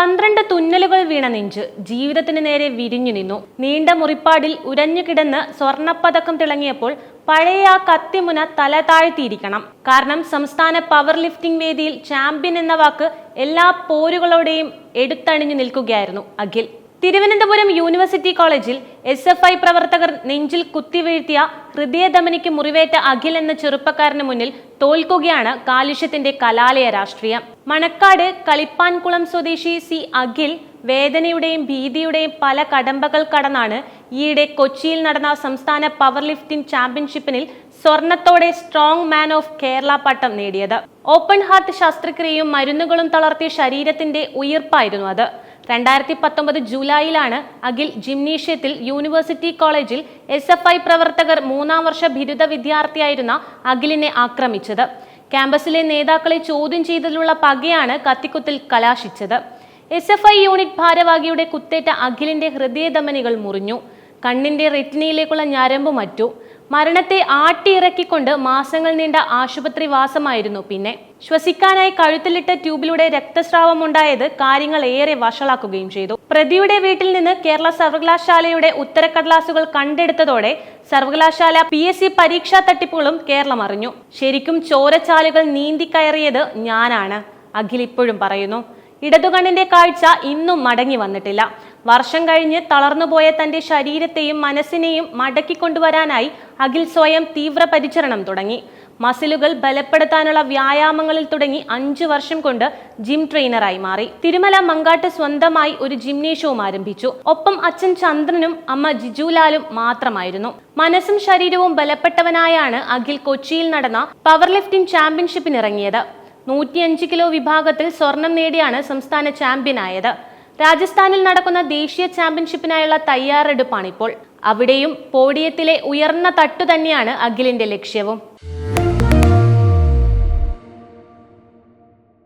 പന്ത്രണ്ട് തുന്നലുകൾ വീണ നെഞ്ച് ജീവിതത്തിന് നേരെ വിരിഞ്ഞു നിന്നു. നീണ്ട മുറിപ്പാടിൽ ഉരഞ്ഞു കിടന്ന് സ്വർണപ്പതക്കം തിളങ്ങിയപ്പോൾ പഴയ ആ കത്തിമുന തല താഴ്ത്തിയിരിക്കണം. കാരണം സംസ്ഥാന പവർ ലിഫ്റ്റിംഗ് വേദിയിൽ ചാമ്പ്യൻ എന്ന വാക്ക് എല്ലാ പോരുകളോടെയും എടുത്തണിഞ്ഞു നിൽക്കുകയായിരുന്നു അഖിൽ. തിരുവനന്തപുരം യൂണിവേഴ്സിറ്റി കോളേജിൽ എസ് എഫ് ഐ പ്രവർത്തകർ നെഞ്ചിൽ കുത്തിവീഴ്ത്തിയ ഹൃദയധമനിക്ക് മുറിവേറ്റ അഖിൽ എന്ന ചെറുപ്പക്കാരന് മുന്നിൽ തോൽക്കുകയാണ് കാലുഷ്യത്തിന്റെ കലാലയ രാഷ്ട്രീയം. മണക്കാട് കളിപ്പാൻകുളം സ്വദേശി സി അഖിൽ വേദനയുടെയും ഭീതിയുടെയും പല കടമ്പകൾ കടന്നാണ് ഈയിടെ കൊച്ചിയിൽ നടന്ന സംസ്ഥാന പവർ ലിഫ്റ്റിംഗ് ചാമ്പ്യൻഷിപ്പിനിൽ സ്വർണത്തോടെ സ്ട്രോങ് മാൻ ഓഫ് കേരള പട്ടം നേടിയത്. ഓപ്പൺ ഹാർട്ട് ശസ്ത്രക്രിയയും മരുന്നുകളും തളർത്തിയ ശരീരത്തിന്റെ ഉയർപ്പായിരുന്നു അത്. രണ്ടായിരത്തി പത്തൊമ്പത് ജൂലൈയിലാണ് അഖിൽ ജിംനീഷ്യത്തിൽ യൂണിവേഴ്സിറ്റി കോളേജിൽ എസ് എഫ് ഐ പ്രവർത്തകർ മൂന്നാം വർഷ ബിരുദ വിദ്യാർത്ഥിയായിരുന്ന അഖിലിനെ ആക്രമിച്ചത്. ക്യാമ്പസിലെ നേതാക്കളെ ചോദ്യം ചെയ്തതിലുള്ള പകയാണ് കത്തിക്കുത്തിൽ കലാശിച്ചത്. എസ് എഫ് ഐ യൂണിറ്റ് ഭാരവാഹിയുടെ കുത്തേറ്റ അഖിലിന്റെ ഹൃദയധമനികൾ മുറിഞ്ഞു. കണ്ണിന്റെ റെറ്റിനയിലേക്കുള്ള ഞരമ്പ് മറ്റു. മരണത്തെ ആട്ടിയിറക്കിക്കൊണ്ട് മാസങ്ങൾ നീണ്ട ആശുപത്രി വാസമായിരുന്നു പിന്നെ. ശ്വസിക്കാനായി കഴുത്തിലിട്ട ട്യൂബിലൂടെ രക്തസ്രാവം ഉണ്ടായത് കാര്യങ്ങൾ ഏറെ വഷളാക്കുകയും ചെയ്തു. പ്രതിയുടെ വീട്ടിൽ നിന്ന് കേരള സർവകലാശാലയുടെ ഉത്തരക്കടലാസുകൾ കണ്ടെടുത്തതോടെ സർവകലാശാല പി എസ് സി പരീക്ഷാ തട്ടിപ്പുകളും കേരളം അറിഞ്ഞു. ശരിക്കും ചോരച്ചാലുകൾ നീന്തിക്കയറിയത് ഞാനാണ് അഖിൽ ഇപ്പോഴും പറയുന്നു. ഇടതുകണ്ണിന്റെ കാഴ്ച ഇന്നും മടങ്ങി വന്നിട്ടില്ല. വർഷം കഴിഞ്ഞ് തളർന്നുപോയ തന്റെ ശരീരത്തെയും മനസ്സിനെയും മടക്കിക്കൊണ്ടുവരാനായി അഖിൽ സ്വയം തീവ്ര പരിചരണം തുടങ്ങി. മസിലുകൾ ബലപ്പെടുത്താനുള്ള വ്യായാമങ്ങളിൽ തുടങ്ങി അഞ്ചു വർഷം കൊണ്ട് ജിം ട്രെയിനറായി മാറി. തിരുമല മങ്കാട്ട് സ്വന്തമായി ഒരു ജിംനേഷ്യവും ആരംഭിച്ചു. ഒപ്പം അച്ഛൻ ചന്ദ്രനും അമ്മ ജിജുലാലും മാത്രമായിരുന്നു. മനസ്സും ശരീരവും ബലപ്പെട്ടവനായാണ് അഖിൽ കൊച്ചിയിൽ നടന്ന പവർ ലിഫ്റ്റിംഗ് ചാമ്പ്യൻഷിപ്പിനിറങ്ങിയത് നൂറ്റിയഞ്ച് കിലോ വിഭാഗത്തിൽ സ്വർണം നേടിയാണ് സംസ്ഥാന ചാമ്പ്യനായത് രാജസ്ഥാനിൽ നടക്കുന്ന ദേശീയ ചാമ്പ്യൻഷിപ്പിനായുള്ള തയ്യാറെടുപ്പാണിപ്പോൾ. അവിടെയും പോഡിയത്തിലെ ഉയർന്ന തട്ടു തന്നെയാണ് അഖിലിന്റെ ലക്ഷ്യവും.